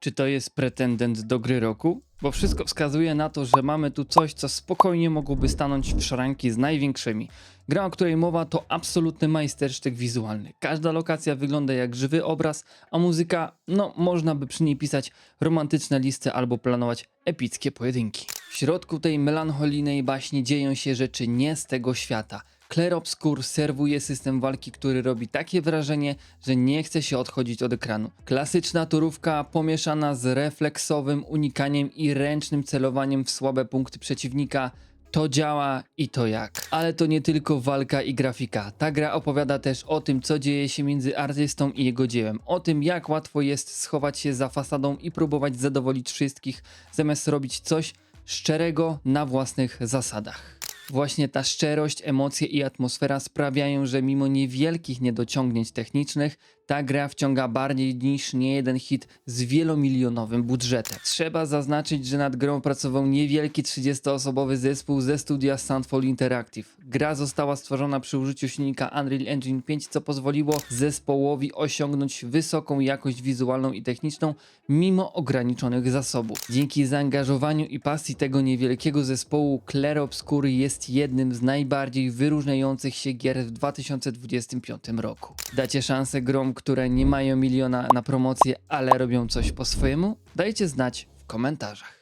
Czy to jest pretendent do gry roku? Bo wszystko wskazuje na to, że mamy tu coś, co spokojnie mogłoby stanąć w szranki z największymi. Gra, o której mowa, to absolutny majstersztyk wizualny. Każda lokacja wygląda jak żywy obraz, a muzyka, no, można by przy niej pisać romantyczne listy albo planować epickie pojedynki. W środku tej melancholijnej baśni dzieją się rzeczy nie z tego świata. Claire serwuje system walki, który robi takie wrażenie, że nie chce się odchodzić od ekranu. Klasyczna turówka pomieszana z refleksowym unikaniem i ręcznym celowaniem w słabe punkty przeciwnika. To działa i to jak. Ale to nie tylko walka i grafika. Ta gra opowiada też o tym, co dzieje się między artystą i jego dziełem. O tym, jak łatwo jest schować się za fasadą i próbować zadowolić wszystkich, zamiast robić coś szczerego na własnych zasadach. Właśnie ta szczerość, emocje i atmosfera sprawiają, że mimo niewielkich niedociągnięć technicznych, ta gra wciąga bardziej niż niejeden hit z wielomilionowym budżetem. Trzeba zaznaczyć, że nad grą pracował niewielki 30-osobowy zespół ze studia Soundfall Interactive. Gra została stworzona przy użyciu silnika Unreal Engine 5, co pozwoliło zespołowi osiągnąć wysoką jakość wizualną i techniczną mimo ograniczonych zasobów. Dzięki zaangażowaniu i pasji tego niewielkiego zespołu, Claire Obscur jest jednym z najbardziej wyróżniających się gier w 2025 roku. Dacie szansę grom, które nie mają miliona na promocję, ale robią coś po swojemu? Dajcie znać w komentarzach.